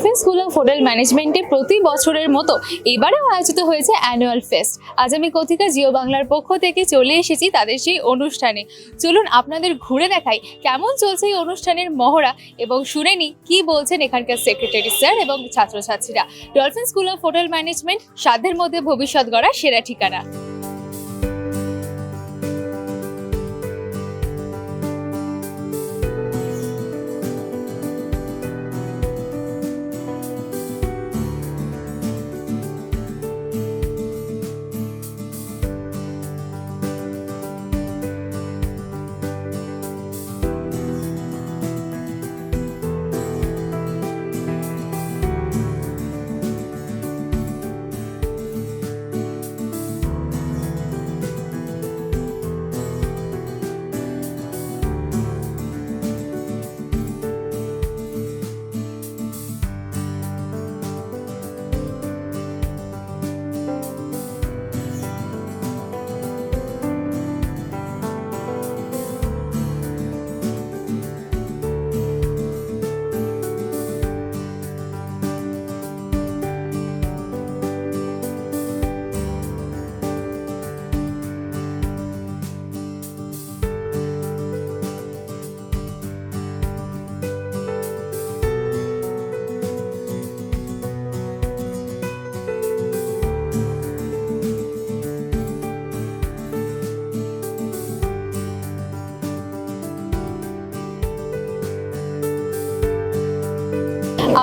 Dolphin school of hotel ম্যানেজমেন্টে প্রতি বছরের মতো এবারেও আয়োজিত হয়েছে অ্যানুয়াল ফেস্ট আজ আমি কথিকা জিও বাংলার পক্ষ থেকে চলে এসেছি তাদের সেই অনুষ্ঠানে। চলুন আপনাদের ঘুরে দেখাই কেমন চলছে এই অনুষ্ঠানের মহড়া এবং শুনে নি কি বলছেন এখানকার সেক্রেটারি স্যার এবং ছাত্রছাত্রীরা। Dolphin school of hotel management সাধ্যের মধ্যে ভবিষ্যৎ গড়া সেরা ঠিকানা।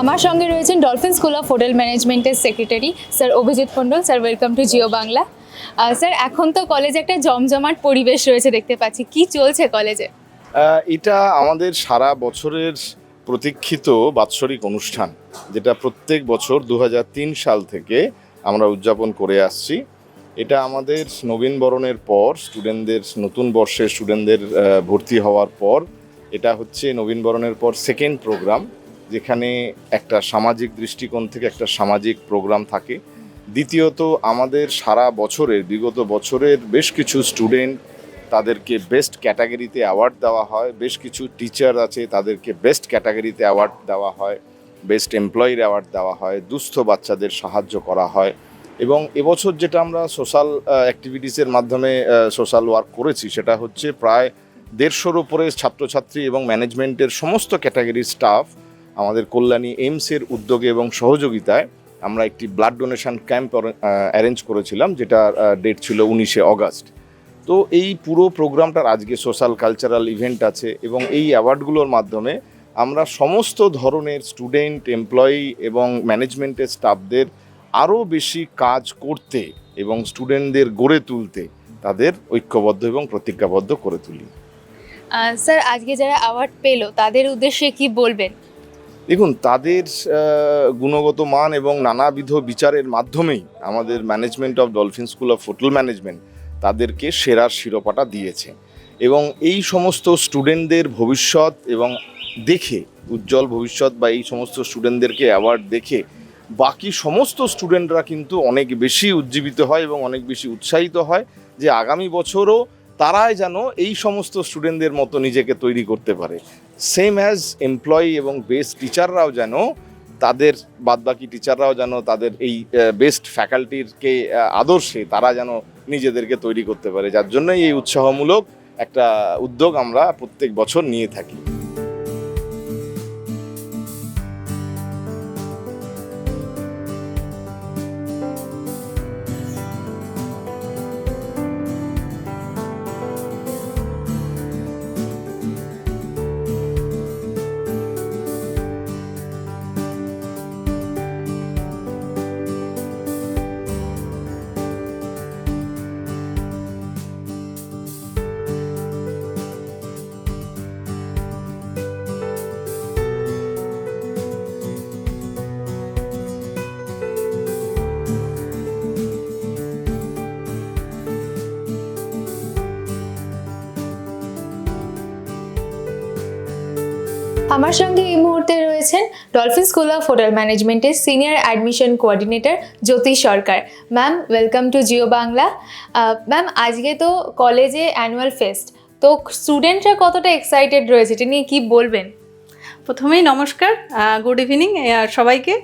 আমার সঙ্গে রয়েছেন ডলফিন স্কুল অফ হোটেল ম্যানেজমেন্টের secretary sir Abhijit Mondal sir welcome to Jio Bangla sir এখন তো কলেজে একটা জমজমাট পরিবেশ রয়েছে দেখতে পাচ্ছি। কি চলছে কলেজে এটা আমাদের সারা বছরের প্রতীক্ষিত বাৎসরিক অনুষ্ঠান, যেটা প্রত্যেক বছর দু হাজার তিন সাল থেকে আমরা উদযাপন করে আসছি। এটা আমাদের নবীন বরণের পর স্টুডেন্টদের নতুন বর্ষে স্টুডেন্টদের ভর্তি হওয়ার পর, এটা হচ্ছে নবীন বরণের পর সেকেন্ড প্রোগ্রাম যেখানে একটা সামাজিক দৃষ্টিকোণ থেকে একটা সামাজিক প্রোগ্রাম থাকে। দ্বিতীয়ত, আমাদের সারা বছরের, বিগত বছরের বেশ কিছু স্টুডেন্ট তাদেরকে বেস্ট ক্যাটাগরিতে অ্যাওয়ার্ড দেওয়া হয়। বেশ কিছু টিচার আছে তাদেরকে বেস্ট ক্যাটাগরিতে অ্যাওয়ার্ড দেওয়া হয়, বেস্ট এমপ্লয়ির অ্যাওয়ার্ড দেওয়া হয়, দুস্থ বাচ্চাদের সাহায্য করা হয়। এবং এবছর যেটা আমরা সোশ্যাল অ্যাক্টিভিটিসের মাধ্যমে সোশ্যাল ওয়ার্ক করেছি সেটা হচ্ছে প্রায় দেড়শোর উপরে ছাত্রছাত্রী এবং ম্যানেজমেন্টের সমস্ত ক্যাটাগরির স্টাফ আমাদের কল্যাণী এইমসের উদ্যোগে এবং সহযোগিতায় আমরা একটি ব্লাড ডোনেশন ক্যাম্প অ্যারেঞ্জ করেছিলাম যেটা ডেট ছিল উনিশে অগস্ট তো এই পুরো প্রোগ্রামটার আজকে সোশ্যাল কালচারাল ইভেন্ট আছে এবং এই অ্যাওয়ার্ডগুলোর মাধ্যমে আমরা সমস্ত ধরনের স্টুডেন্ট এমপ্লয়ি এবং ম্যানেজমেন্টের স্টাফদের আরও বেশি কাজ করতে এবং স্টুডেন্টদের গড়ে তুলতে তাদের ঐক্যবদ্ধ এবং প্রতিজ্ঞাবদ্ধ করে তুলি। স্যার আজকে যারা অ্যাওয়ার্ড পেল, তাদের উদ্দেশ্যে কি বলবেন? দেখুন, তাদের গুণগত মান এবং নানাবিধ বিচারের মাধ্যমেই আমাদের management of Dolphin School of Hotel Management তাদেরকে সেরার শিরোপাটা দিয়েছে। এবং এই সমস্ত স্টুডেন্টদের ভবিষ্যৎ এবং দেখে, উজ্জ্বল ভবিষ্যৎ বা এই সমস্ত স্টুডেন্টদেরকে অ্যাওয়ার্ড দেখে, বাকি সমস্ত স্টুডেন্টরা কিন্তু অনেক বেশি উজ্জীবিত হয় এবং অনেক বেশি উৎসাহিত হয় যে আগামী বছরও তারাই যেন এই সমস্ত স্টুডেন্টদের মতো নিজেকে তৈরি করতে পারে। সেম অ্যাজ এমপ্লয়ি এবং বেস্ট টিচাররাও যেন তাদের বাদবাকি টিচাররাও যেন তাদের এই বেস্ট ফ্যাকাল্টিরকে আদর্শে তারা যেন নিজেদেরকে তৈরি করতে পারে। যার জন্যই এই উৎসাহমূলক একটা উদ্যোগ আমরা প্রত্যেক বছর নিয়ে থাকি। আমার সঙ্গে এই মুহূর্তে রয়েছেন ডলফিন স্কুল অফ হোটেল ম্যানেজমেন্টের senior admission coordinator Jyoti Sarkar. Ma'am welcome to Jio Bangla ma'am আজকে তো কলেজে অ্যানুয়াল ফেস্ট তো স্টুডেন্টরা কতটা এক্সাইটেড রয়েছে? এটা নিয়ে কি বলবেন? প্রথমেই নমস্কার গুড ইভিনিং সবাইকে।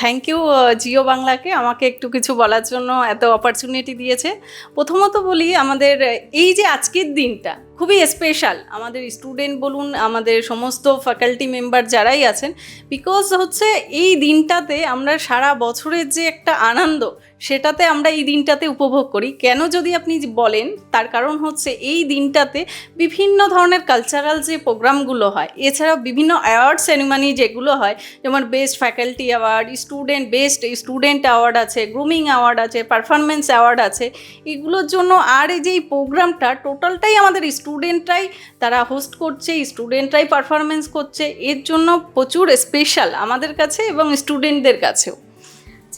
থ্যাংক ইউ জিও বাংলাকে আমাকে একটু কিছু বলার জন্য এত অপরচুনিটি দিয়েছে। প্রথমত বলি, আমাদের এই যে আজকের দিনটা, খুবই স্পেশাল আমাদের স্টুডেন্ট বলুন, আমাদের সমস্ত ফ্যাকাল্টি মেম্বার যারাই আছেন বিকজ হচ্ছে এই দিনটাতে আমরা সারা বছরের যে একটা আনন্দ সেটাতে আমরা এই দিনটাতে উপভোগ করি। কেন যদি আপনি বলেন, তার কারণ হচ্ছে এই দিনটাতে বিভিন্ন ধরনের কালচারাল যে প্রোগ্রামগুলো হয়, এছাড়াও বিভিন্ন অ্যাওয়ার্ড সেরিমনি যেগুলো হয়, যেমন best faculty award student best student award আছে গ্রুমিং অ্যাওয়ার্ড আছে পারফরমেন্স অ্যাওয়ার্ড আছে, এগুলোর জন্য আর এই যে এই প্রোগ্রামটা টোটালটাই আমাদের স্টুডেন্টরাই তারা হোস্ট করছে স্টুডেন্টরাই পারফরমেন্স করছে, এর জন্য প্রচুর স্পেশাল আমাদের কাছে এবং স্টুডেন্টদের কাছেও।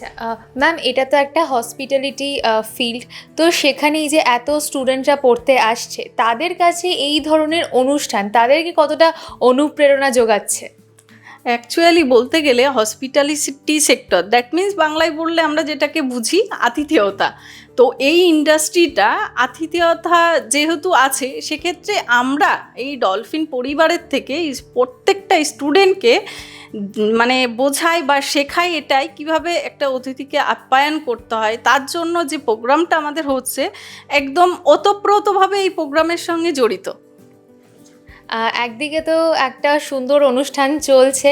আচ্ছা ম্যাম এটা তো একটা হসপিটালিটি ফিল্ড তো সেখানেই যে এত স্টুডেন্টরা পড়তে আসছে, তাদের কাছে এই ধরনের অনুষ্ঠান তাদেরকে কতটা অনুপ্রেরণা যোগাচ্ছে? অ্যাকচুয়ালি বলতে গেলে হসপিটালিটি সেক্টর দ্যাট মিন্স বাংলায় বললে আমরা যেটাকে বুঝি আতিথেয়তা। তো এই ইন্ডাস্ট্রিটা আতিথেয়তা যেহেতু আছে, সেক্ষেত্রে আমরা এই ডলফিন পরিবারের থেকে প্রত্যেকটা স্টুডেন্টকে মানে বোঝাই বা শেখাই এটাই কীভাবে একটা অতিথিকে আপ্যায়ন করতে হয়। তার জন্য যে প্রোগ্রামটা আমাদের হচ্ছে, একদম ওতপ্রোতভাবে এই প্রোগ্রামের সঙ্গে জড়িত। একদিকে তো একটা সুন্দর অনুষ্ঠান চলছে,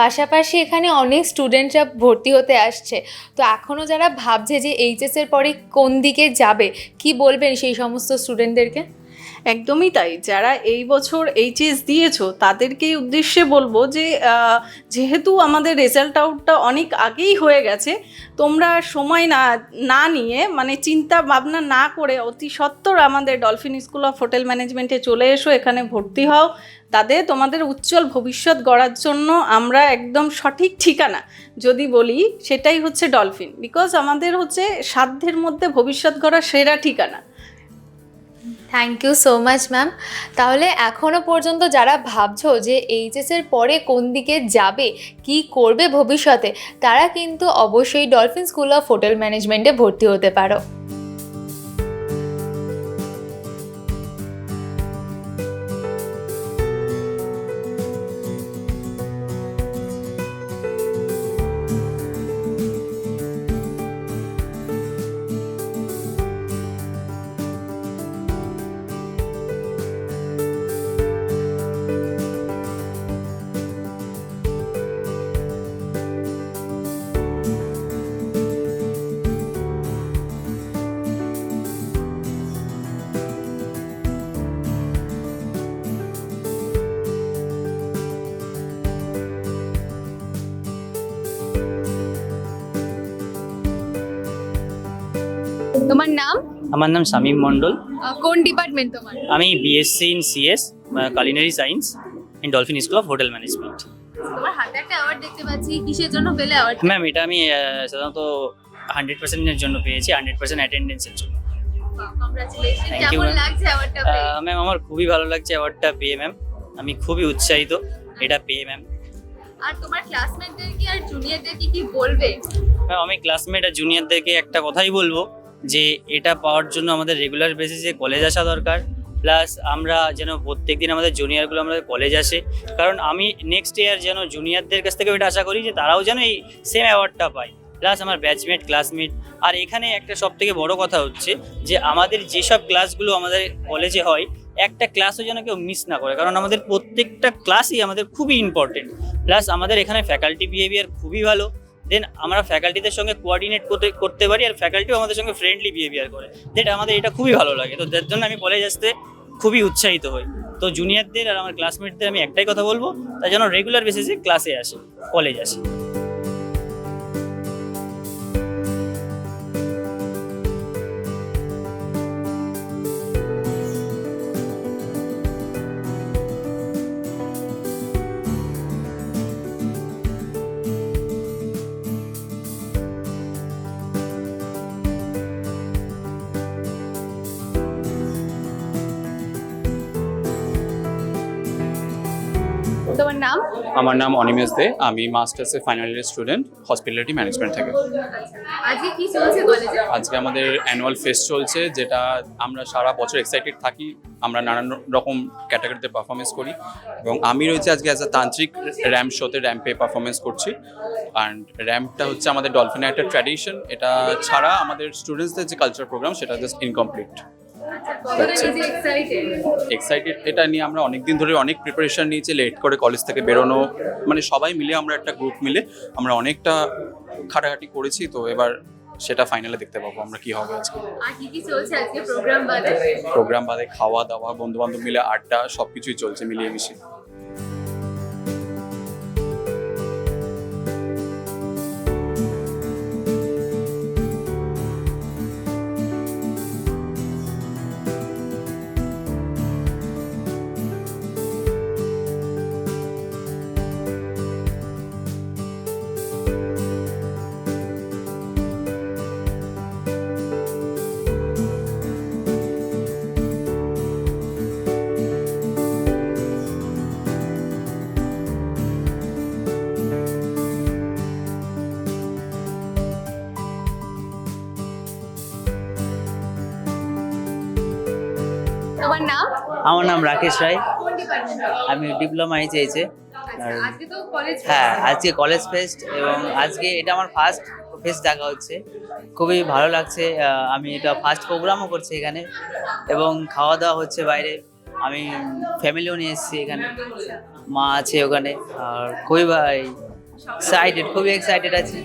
পাশাপাশি এখানে অনেক স্টুডেন্টরা ভর্তি হতে আসছে। তো এখনও যারা ভাবছে যে এইচএসের পরে কোন দিকে যাবে, কি বলবেন সেই সমস্ত স্টুডেন্টদেরকে? একদমই তাই। যারা এই বছর এইচএস দিয়েছ, তাদেরকেই উদ্দেশ্যে বলব যে যেহেতু আমাদের রেজাল্ট আউটটা অনেক আগেই হয়ে গেছে, তোমরা সময় না না নিয়ে মানে চিন্তা ভাবনা না করে, অতি সত্বর আমাদের ডলফিন স্কুল অফ হোটেল ম্যানেজমেন্টে চলে এসো, এখানে ভর্তি হও। তাদের তোমাদের উজ্জ্বল ভবিষ্যৎ গড়ার জন্য আমরা একদম সঠিক ঠিকানা যদি বলি, সেটাই হচ্ছে ডলফিন বিকজ আমাদের হচ্ছে সাধ্যের মধ্যে ভবিষ্যৎ গড়া সেরা ঠিকানা। Thank you so much ma'am তাহলে এখনও পর্যন্ত যারা ভাবছ যে এইচএসের পরে কোন দিকে যাবে, কি করবে ভবিষ্যতে, তারা কিন্তু অবশ্যই ডলফিন স্কুল অফ হোটেল ম্যানেজমেন্টে ভর্তি হতে পারো। তোমার নাম? আমার নাম শামীম মন্ডল কোন ডিপার্টমেন্ট তোমার? আমি BSc in CS culinary science in Dolphin School of Hotel Management তোমার হাতে একটা অ্যাওয়ার্ড দেখতে পাচ্ছি কিসের জন্য পেলে অ্যাওয়ার্ড ম্যাম এটা আমি সাধারণত হান্ড্রেড পার্সেন্টের জন্য পেয়েছি হান্ড্রেড পার্সেন্ট অ্যাটেন্ডেন্সের জন্য। ম্যাম আমার খুবই ভালো লাগছে অ্যাওয়ার্ডটা পেয়ে ম্যাম আমি খুবই উৎসাহিত এটা পেয়ে ম্যাম আর তোমার ক্লাসমেটদেরকে আর জুনিয়রদেরকে কি কি বলবে? আমি ক্লাসমেট আর জুনিয়রদেরকে একটা কথাই বলব যে এটা পাওয়ার জন্য আমাদের রেগুলার বেসিসে কলেজ আসা দরকার। প্লাস আমরা যেন প্রত্যেক দিন আমাদের জুনিয়রগুলো আমাদের কলেজ আসে। কারণ আমি নেক্সট ইয়ার যেন জুনিয়রদের কাছ থেকে এটা আশা করি যে তারাও যেন এই সেম অ্যাওয়ার্ডটা পায়। প্লাস আমার ব্যাচমেট ক্লাসমেট আর এখানে একটা সব থেকে বড় কথা হচ্ছে যে আমাদের যেসব ক্লাসগুলো আমাদের কলেজে হয়, একটা ক্লাসও যেন কেউ মিস না করে। কারণ আমাদের প্রত্যেকটা ক্লাসই আমাদের খুবই ইম্পর্টেন্ট প্লাস আমাদের এখানে ফ্যাকাল্টি বিহেভিয়ার খুবই ভালো। দেন আমরা ফ্যাকাল্টিদের সঙ্গে কোয়ার্ডিনেট করতে করতে পারি আর ফ্যাকাল্টিও আমাদের সঙ্গে ফ্রেন্ডলি বিহেভিয়ার করে। দেট আমাদের এটা খুবই ভালো লাগে। তো যার জন্য আমি কলেজ আসতে খুবই উৎসাহিত হই। তো জুনিয়রদের আর আমার ক্লাসমেটদের আমি একটাই কথা বলব, তার জন্য রেগুলার বেসিসে ক্লাসে আসে কলেজ আসে। তোমার নাম? আমার নাম অনিমেষ দে। আমি মাস্টার্সে final year student hospitality management থেকে। আজকে কি চলছে কলেজে? আজকে আমাদের অ্যানুয়াল ফেস্ট চলছে যেটা আমরা সারা বছর এক্সাইটেড থাকি। আমরা নানান রকম ক্যাটাগরিতে পারফরমেন্স করি। এবং আমি রয়েছে আজকে অ্যাজ আ তান্ত্রিক র্যাম্প শোতে র্যাম্পে পারফরমেন্স করছি। অ্যান্ড র্যাম্পটা হচ্ছে আমাদের ডলফিনের একটা ট্র্যাডিশন এটা ছাড়া আমাদের স্টুডেন্টসদের যে কালচার প্রোগ্রাম সেটা জাস্ট ইনকমপ্লিট এক্সাইটেড এটা নিয়ে আমরা অনেক দিন ধরে অনেক প্রিপারেশন নিয়েছি লেট করে কলেজ থেকে বেরোনো। মানে সবাই মিলে আমরা একটা গ্রুপ মিলে আমরা অনেকটা খাটাখাটি করেছি তো এবার সেটা ফাইনালে দেখতে পাবো আমরা কি হবে আজকে। আর কি কি চলছে আজকে প্রোগ্রাম বাদে? প্রোগ্রাম বাদে খাওয়া দাওয়া বন্ধু বান্ধব মিলে আড্ডা সবকিছুই চলছে মিলিয়ে মিশিয়ে আমার নাম রাকেশ রায়। আমি ডিপ্লোমা এইচএইচে তো হ্যাঁ আজকে কলেজ ফেস্ট এবং আজকে এটা আমার ফার্স্ট ফেস্ট দেখা হচ্ছে। খুবই ভালো লাগছে। আমি এটা ফার্স্ট প্রোগ্রামও করছি এখানে এবং খাওয়া দাওয়া হচ্ছে বাইরে। আমি ফ্যামিলিও নিয়ে এসেছি এখানে। মা আছে ওখানে। আর খুবই এক্সাইটেড খুবই এক্সাইটেড আছি।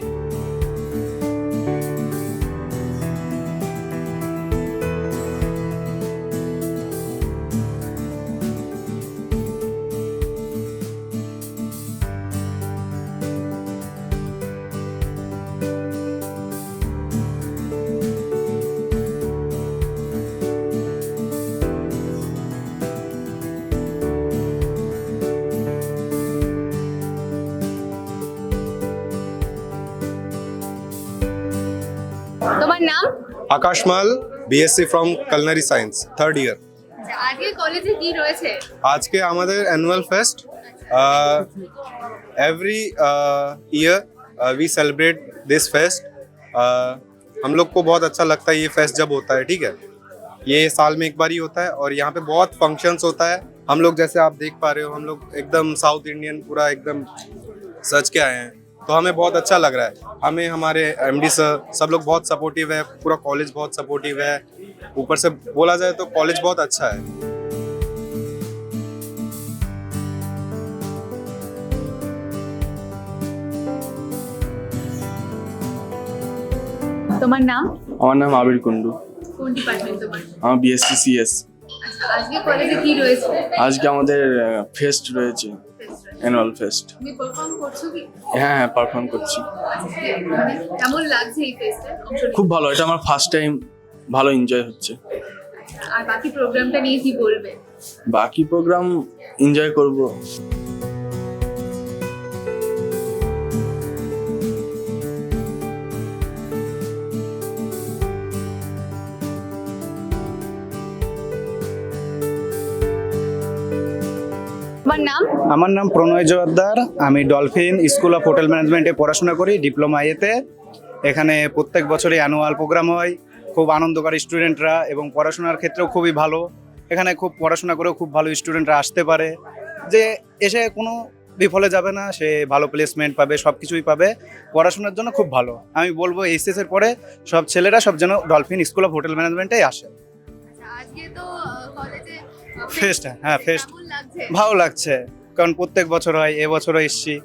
তোমার নাম Akash Mal BSc from culinary science third year আচ্ছা, আজকে কলেজে কি রয়েছে আজকে আমাদের annual fest every year we celebrate this fest हम लोग को बहुत अच्छा लगता है ये फेस्ट जब होता है ठीक है ये साल में एक बार ही होता है और यहाँ पे बहुत फंक्शंस होता है हम लोग जैसे आप देख पा रहे हो हम लोग एकदम साउथ इंडियन पूरा एकदम सच के आए हैं तो हमें बहुत अच्छा लग रहा है हमें हमारे एमडी सर सब लोग बहुत सपोर्टिव है पूरा कॉलेज बहुत सपोर्टिव है ऊपर से बोला जाए तो कॉलेज बहुत अच्छा है তোমার নাম আমার নাম আবির কুন্ডু কোন ডিপার্টমেন্ট তোমার আমার বিএসসি সিএস আচ্ছা, আজকে কলেজে কি রয়েছে আজকে আমাদের ফেস্ট রয়েছে অ্যানুয়াল ফেস্ট তুমি পারফর্ম করছ কি? হ্যাঁ হ্যাঁ পারফর্ম করছি। কেমন লাগছে এই ফেস্টে খুব ভালো এটা আমার ফার্স্ট টাইম ভালো এনজয় হচ্ছে। আর বাকি প্রোগ্রামটা নিয়ে কি বলবে? বাকি প্রোগ্রাম এনজয় করব। তোমার নাম? আমার নাম প্রণয় জোয়ারদার। আমি ডলফিন স্কুল অফ হোটেল ম্যানেজমেন্টে পড়াশোনা করি ডিপ্লোমা ইয়েতে এখানে প্রত্যেক বছরই অ্যানুয়াল প্রোগ্রাম হয়। খুব আনন্দকারী স্টুডেন্টরা এবং পড়াশোনার ক্ষেত্রেও খুবই ভালো। এখানে খুব পড়াশোনা করেও খুব ভালো স্টুডেন্টরা আসতে পারে। যে এসে কোনো বিফলে যাবে না সে ভালো প্লেসমেন্ট পাবে সব কিছুই পাবে। পড়াশোনার জন্য খুব ভালো। আমি বলব এইচএস এর পরে সব ছেলেরা সব যেন ডলফিন স্কুল অফ হোটেল ম্যানেজমেন্টেই আসে। আচ্ছা, আজকে তো কলেজে Fest, হ্যাঁ, লাগছে? ভালো লাগছে কারণ প্রত্যেক বছর হয় এবছরও এসছি।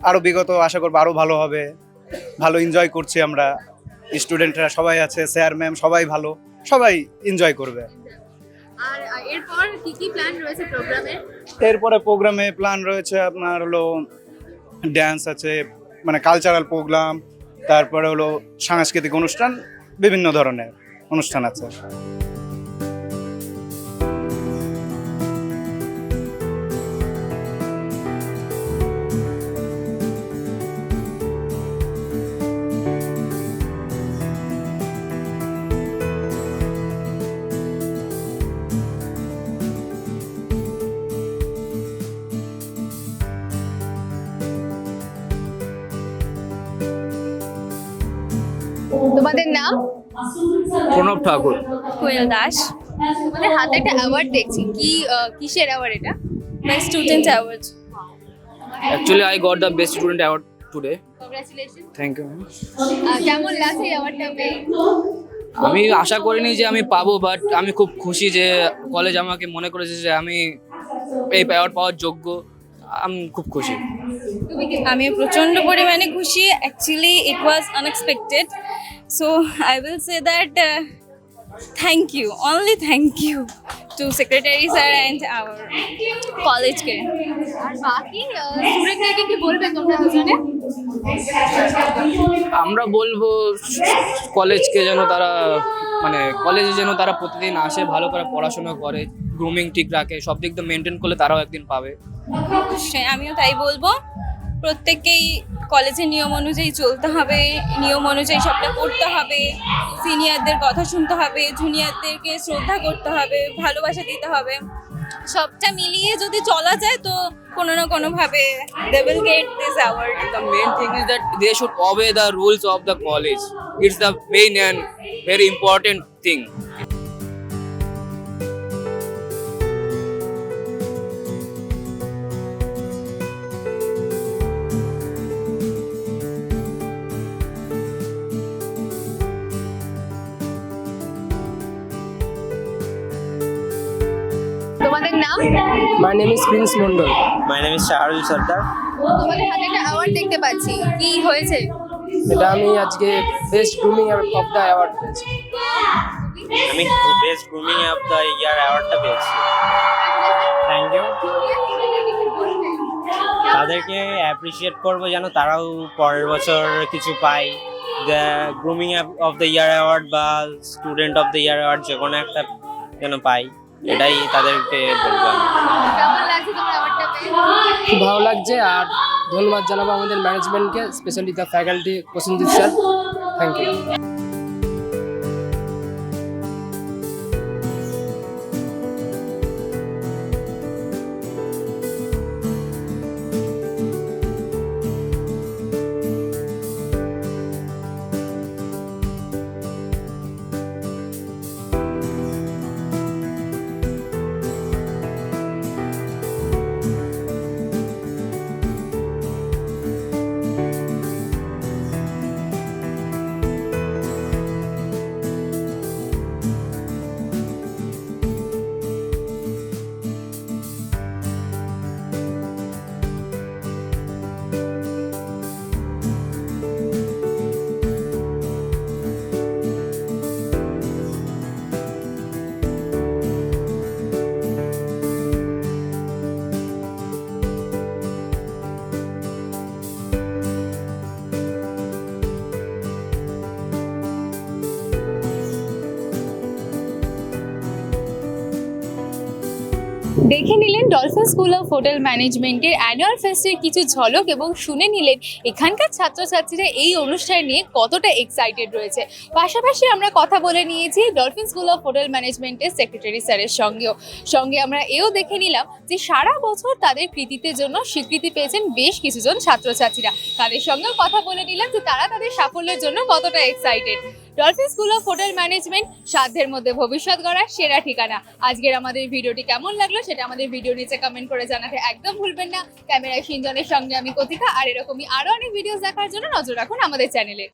আরও বিগত আশা করব আরও ভালো হবে। ভালো এনজয় করছি আমরা। স্টুডেন্টরা সবাই আছে স্যার ম্যাম সবাই ভালো। সবাই এনজয় করবে। আর এরপর কি কি প্ল্যান রয়েছে প্রোগ্রামে এরপরে প্রোগ্রামে প্ল্যান রয়েছে আপনার হলো ড্যান্স আছে মানে কালচারাল প্রোগ্রাম তারপরে হলো সাংস্কৃতিক অনুষ্ঠান বিভিন্ন ধরনের অনুষ্ঠান আছে। তোমাদের নাম? প্রণব ঠাকুর। কোয়েল দাস। তোমাদের হাতে একটা অ্যাওয়ার্ড দেখছি। কি কিসের অ্যাওয়ার্ড এটা? My student award. Actually, I got the best student award today congratulation Thank you. কেমন লাগছে এই অ্যাওয়ার্ডটা পেয়ে? আমি আশা করিনি যে আমি পাবো বাট আমি খুব খুশি যে কলেজ আমাকে মনে করেছে যে আমি এই অ্যাওয়ার্ড পাওয়ার যোগ্য। আমি খুব খুশি। আমি প্রচণ্ড পরিমাণে খুশি। Actually it was unexpected so I will say that thank you only thank you to secretary sir and our কলেজকে আর বাকি স্টুডেন্টদেরকে কি বলবে তোমরা দুজনে? আমরা বলব কলেজকে যেন তারা মানে কলেজে যেন তারা প্রতিদিন আসে ভালো করে পড়াশোনা করে গ্রুমিং ঠিক রাখে সব দিক দিয়ে মেনটেন করলে তারাও একদিন পাবে। অবশ্যই আমিও তাই বলব। প্রত্যেককেই কলেজের নিয়ম অনুযায়ী চলতে হবে, নিয়ম অনুযায়ী সবটা করতে হবে সিনিয়রদের কথা শুনতে হবে জুনিয়রদেরকে শ্রদ্ধা করতে হবে, ভালোবাসা দিতে হবে। সবটা মিলিয়ে যদি চলা যায় তো কোনো না কোনোভাবে they will get this award The main thing is that they should obey the rules of the college it's the main and very important thing. My name is Prince Mondal. My name is Shahrul Sardar তোমাদের হাতে একটা award দেখতে পাচ্ছি। কি হয়েছে? এটা আমি আজকে best grooming of the award পেয়েছি। আমি best grooming of the year অ্যাওয়ার্ডটা পেয়েছি। থ্যাংক ইউ তাদেরকে অ্যাপ্রিসিয়েট করব যেন তারাও পরের বছর কিছু পায়। The grooming of the year award বা student of the year award যে কোনো একটা যেন পাই। এটাই তাদেরকে বলব খুব ভালো লাগছে আর ধন্যবাদ জানাব আমাদের ম্যানেজমেন্টকে specially the faculty Prosenjit sir thank you Dolphin School of Hotel ম্যানেজমেন্টের অ্যানুয়াল ফেস্টের কিছু ঝলক এবং শুনে নিলেন এখানকার ছাত্রছাত্রীরা এই অনুষ্ঠান নিয়ে কতটা এক্সাইটেড রয়েছে। পাশাপাশি আমরা কথা বলে নিয়েছি ডলফিন স্কুল অফ হোটেল ম্যানেজমেন্টের সেক্রেটারি স্যারের সঙ্গেও। সঙ্গে আমরা এও দেখে নিলাম যে সারা বছর তাদের কৃতিত্বের জন্য স্বীকৃতি পেয়েছেন বেশ কিছুজন ছাত্রছাত্রীরা। তাদের সঙ্গেও কথা বলে নিলাম যে তারা তাদের সাফল্যের জন্য কতটা excited Dolphin School of Hotel Management সাধ্যের মধ্যে ভবিষ্যৎ গড়ার সেরা ঠিকানা। আজকের আমাদের ভিডিওটি কেমন লাগল সেটা আমাদের ভিডিও নিচে কমেন্ট করে জানাতে একদম ভুলবেন না। ক্যামেরায় সিনজনের সঙ্গে আমি কথিকা, আর এরকমই আরও অনেক ভিডিওস দেখার জন্য নজর রাখুন আমাদের চ্যানেলে